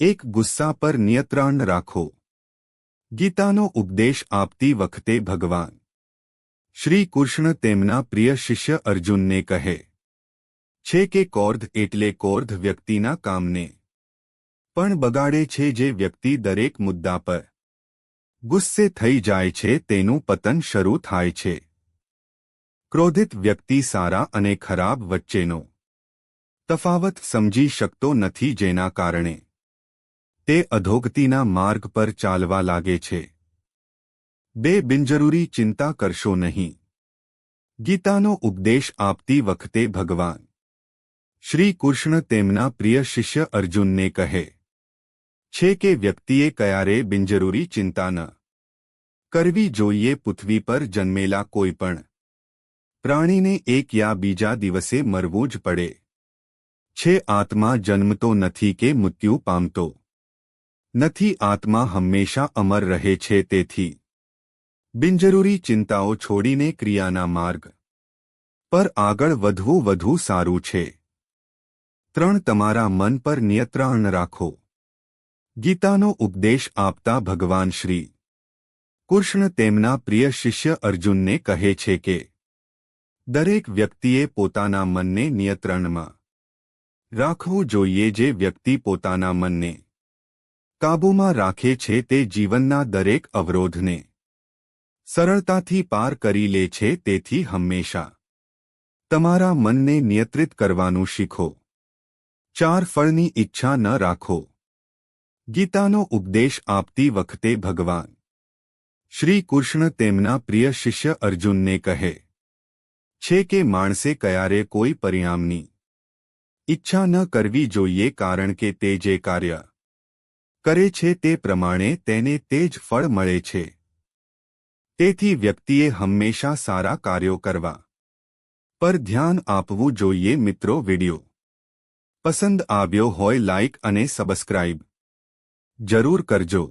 એક ગુસ્સા પર નિયંત્રણ રાખો. ગીતાનો ઉપદેશ આપતી વખતે ભગવાન, શ્રી કૃષ્ણ તેમના પ્રિય શિષ્ય અર્જુનને કહે, છે કે કોર્ધ એટલે કોર્ધ વ્યક્તિના કામને, પણ બગાડે છે જે વ્યક્તિ દરેક મુદ્દા પર ગુસ્સે થઈ જાય છે તેનું પતન શરૂ થાય છે. ક્રોધિત વ્યક્તિ સારા અને ખરાબ વચ્ચેનો તફાવત સમજી શકતો નથી જેના કારણે તે અધોગતિના માર્ગ પર ચાલવા લાગે છે બે બિનજરૂરી ચિંતા કરશો નહીં ગીતાનો ઉપદેશ આપતી વખતે ભગવાન શ્રી કૃષ્ણ તેમના પ્રિય શિષ્ય અર્જુનને કહે છે કે વ્યક્તિએ ક્યારે બિનજરૂરી ચિંતા ન કરવી જોઈએ પૃથ્વી પર જન્મેલા કોઈપણ પ્રાણીને એક યા બીજા દિવસે મરવું જ પડે છે આત્મા જન્મતો નથી કે મૃત્યુ પામતો નથી, આત્મા હંમેશા અમર રહે છે, તેથી બિનજરૂરી ચિંતાઓ છોડીને ક્રિયાના માર્ગ પર આગળ વધવું વધુ સારું છે. ત્રણ, તમારા મન પર નિયંત્રણ રાખો. ગીતાનો ઉપદેશ આપતા ભગવાન શ્રી કૃષ્ણ તેમના પ્રિય શિષ્ય અર્જુનને કહે છે કે, દરેક વ્યક્તિએ પોતાના મનને નિયંત્રણમાં રાખવું જોઈએ જે વ્યક્તિ પોતાના મનને કાબૂમાં રાખે છે તે જીવનના દરેક અવરોધને સરળતાથી પાર કરી લે છે તેથી હંમેશા તમારા મનને નિયંત્રિત કરવાનું શીખો ચાર ફળની ઈચ્છા ન રાખો ગીતાનો ઉપદેશ આપતી વખતે ભગવાન શ્રી કૃષ્ણ તેમના પ્રિય શિષ્ય અર્જુનને કહે છે કે માણસે ક્યારે કોઈ પરિણામની ઈચ્છા ન કરવી જોઈએ કારણ કે તે જે કાર્ય કરે છે તે પ્રમાણે તેને તે જ ફળ મળે છે. તેથી વ્યક્તિએ હંમેશા સારા કાર્યો કરવા પર ધ્યાન આપવું જોઈએ મિત્રો વિડિયો. પસંદ આવ્યો હોય લાઇક અને સબસ્ક્રાઇબ જરૂર કરજો.